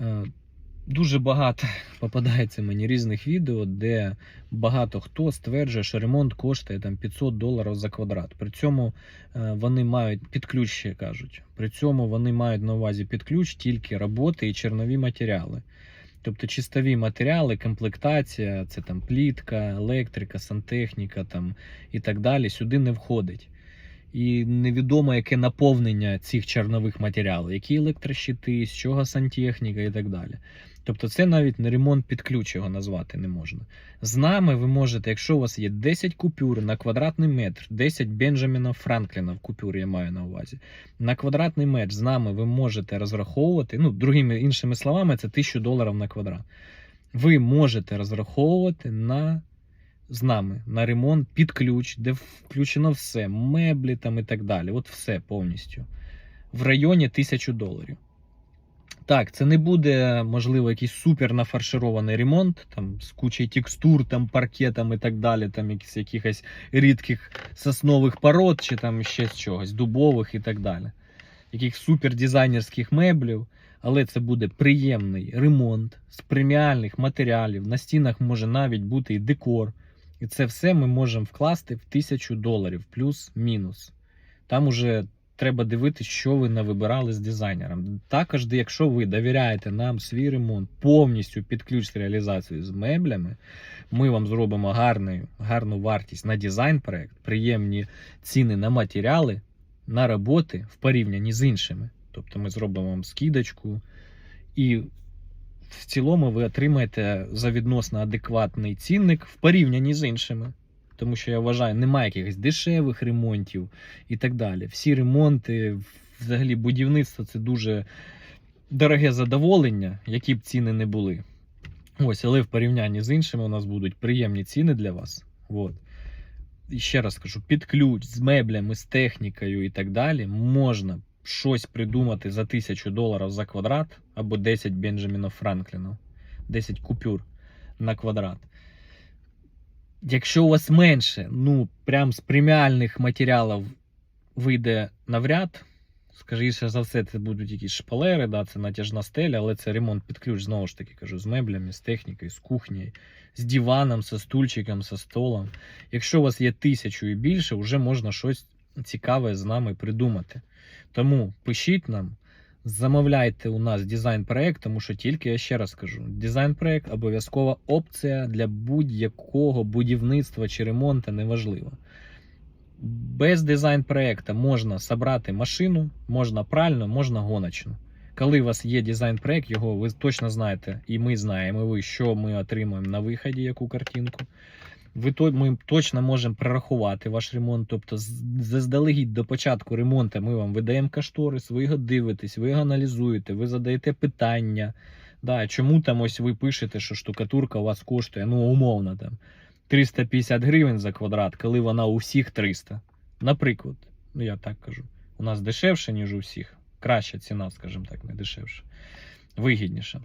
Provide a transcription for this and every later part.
Е, Дуже багато попадається мені різних відео, де багато хто стверджує, що ремонт коштує там 500 доларів за квадрат. При цьому е, вони мають під ключ ще кажуть. При цьому вони мають на увазі під ключ тільки роботи і чернові матеріали. Тобто чистові матеріали, комплектація, це там плітка, електрика, сантехніка там і так далі, сюди не входить. І невідомо, яке наповнення цих чорнових матеріалів, які електрощити, з чого сантехніка і так далі. Тобто це навіть не ремонт під ключ його назвати не можна. З нами ви можете, якщо у вас є 10 купюр на квадратний метр, 10 Бенджаміна Франкліна в купюр, я маю на увазі. На квадратний метр з нами ви можете розраховувати, ну, другими іншими словами, це 1000 доларів на квадрат. Ви можете розраховувати на з нами на ремонт під ключ, де включено все, меблі там і так далі. От все повністю. В районі 1000 доларів. Так, це не буде, можливо, якийсь супер нафарширований ремонт, там з кучою текстур, там паркетом і так далі, там якісь якихось рідких соснових пород, чи там ще з чогось, дубових і так далі. Яких супер дизайнерських меблів. Але це буде приємний ремонт з преміальних матеріалів. На стінах може навіть бути і декор. І це все ми можемо вкласти в тисячу доларів, плюс-мінус. Там уже треба дивитися, що ви навибирали з дизайнером. Також, якщо ви довіряєте нам свій ремонт повністю під ключ з реалізацією з меблями, ми вам зробимо гарний, гарну вартість на дизайн-проект, приємні ціни на матеріали, на роботи в порівнянні з іншими. Тобто ми зробимо вам скидочку і в цілому ви отримаєте за відносно адекватний цінник в порівнянні з іншими. Тому що я вважаю, немає якихось дешевих ремонтів і так далі. Всі ремонти, взагалі, будівництво це дуже дороге задоволення, які б ціни не були. Ось, але в порівнянні з іншими у нас будуть приємні ціни для вас. От. І ще раз кажу, під ключ з меблями, з технікою і так далі можна щось придумати за тисячу доларів за квадрат або 10 Бенджамінів Франклінів, 10 купюр на квадрат. Якщо у вас менше, ну прям з преміальних матеріалів вийде навряд, скоріше за все, це будуть якісь шпалери, да, це натяжна стеля, але це ремонт під ключ, знову ж таки кажу, з меблями, з технікою, з кухнею, з диваном, з стульчиком, з столом. Якщо у вас є тисячу і більше, вже можна щось цікаве з нами придумати. Тому пишіть нам, замовляйте у нас дизайн-проект, тому що тільки я ще раз кажу: дизайн-проект обов'язкова опція для будь-якого будівництва чи ремонту, неважливо. Без дизайн-проекта можна собрати машину, можна пральну, можна гоночну. Коли у вас є дизайн-проект, його ви точно знаєте, і ми знаємо, ви, що ми отримуємо на виході, яку картинку. Ви то ми точно можемо прорахувати ваш ремонт. Тобто, заздалегідь до початку ремонту ми вам видаємо кошторис, ви його дивитесь, ви його аналізуєте, ви задаєте питання. Да, чому там ось ви пишете, що штукатурка у вас коштує, ну умовно там 350 гривень за квадрат, коли вона у всіх 300. Наприклад, ну я так кажу, у нас дешевше, ніж у всіх. Краща ціна, скажімо так, не дешевше, вигідніше.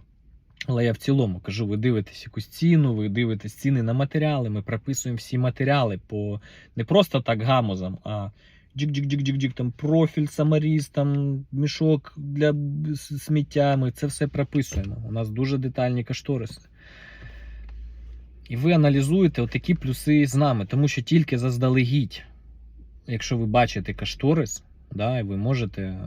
Але я в цілому кажу, ви дивитесь якусь ціну, ви дивитесь ціни на матеріали. Ми прописуємо всі матеріали по не просто так гамузам, а джик-джик-джик-джик-джик, там профіль, саморіз, там мішок для сміття. Ми це все прописуємо. У нас дуже детальні кошториси. І ви аналізуєте отакі плюси з нами, тому що тільки заздалегідь, якщо ви бачите кошторис, да, і ви можете.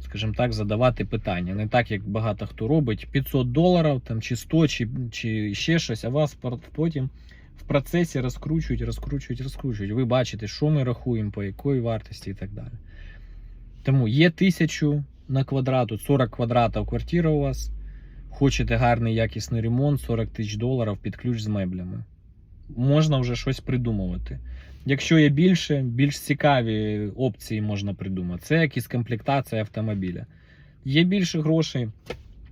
Скажімо так, задавати питання. Не так, як багато хто робить 500 доларів там, чи 100, чи, чи ще щось, а вас потім в процесі розкручують, розкручують, розкручують. Ви бачите, що ми рахуємо, по якої вартості і так далі. Тому є 1000 на квадрат, 40 квадратів квартира у вас. Хочете гарний якісний ремонт, 40 тисяч доларів під ключ з меблями. Можна вже щось придумувати. Якщо є більше, більш цікаві опції можна придумати. Це якісь комплектація автомобіля. Є більше грошей,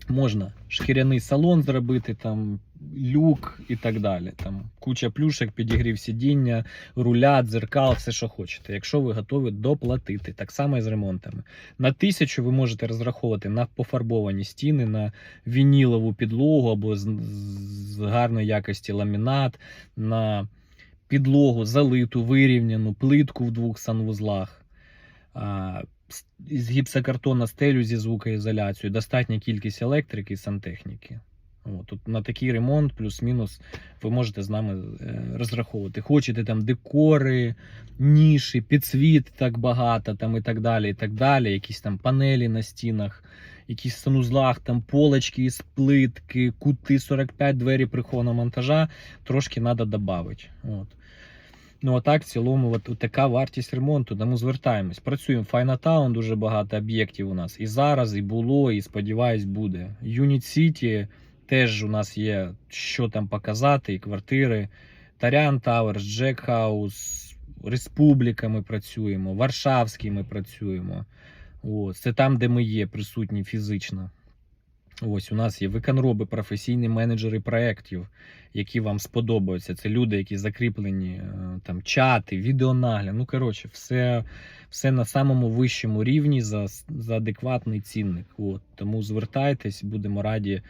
можна шкіряний салон зробити, там люк і так далі. Там куча плюшек, підігрів сидіння, руля, дзеркал, все, що хочете. Якщо ви готові доплатити, так само і з ремонтами. На тисячу ви можете розраховувати на пофарбовані стіни, на вінілову підлогу або з, з гарної якості ламінат. на підлогу залиту, вирівняну, плитку в двох санвузлах, із гіпсокартона стелю зі звукоізоляцією, достатня кількість електрики і сантехніки. От, тут на такий ремонт, плюс-мінус, ви можете з нами е, розраховувати. Хочете там декори, ніші, підсвіт так багато, там і так далі, і так далі. Якісь там панелі на стінах, якісь санузлах, там полочки із плитки, кути 45 двері прихованого монтажа, трошки треба додати. От. Ну, а так, в цілому, от, така вартість ремонту, тому звертаємось. Працюємо Файнатаун, дуже багато об'єктів у нас. І зараз, і було, і сподіваюсь, буде. Юніт Сіті теж у нас є що там показати, і квартири. Тарян Тауерс, Джек Хаус, Республіка ми працюємо, Варшавський ми працюємо. Ось, це там, де ми є присутні фізично. Ось у нас є виконроби, професійні менеджери проєктів, які вам сподобаються. Це люди, які закріплені, е, там чати, відеонагляд. Ну, коротше, все, все на самому вищому рівні за, за адекватний цінник. От. Тому звертайтесь, будемо раді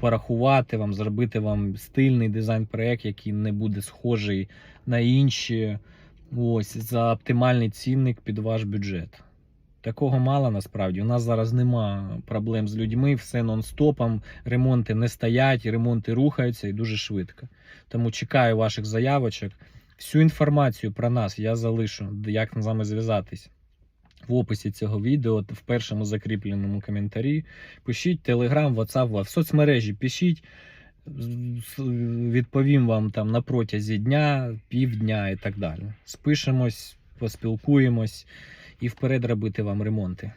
порахувати вам, зробити вам стильний дизайн-проєкт, який не буде схожий на інші. Ось за оптимальний цінник під ваш бюджет. Такого мало насправді. У нас зараз нема проблем з людьми, все нон-стопом, ремонти не стоять, ремонти рухаються і дуже швидко. Тому чекаю ваших заявочок. Всю інформацію про нас я залишу, як з нами зв'язатись в описі цього відео, в першому закріпленому коментарі. Пишіть Telegram, WhatsApp, в соцмережі пишіть. Відповім вам там на протязі дня, півдня і так далі. Спишемось, поспілкуємось і вперед робити вам ремонти.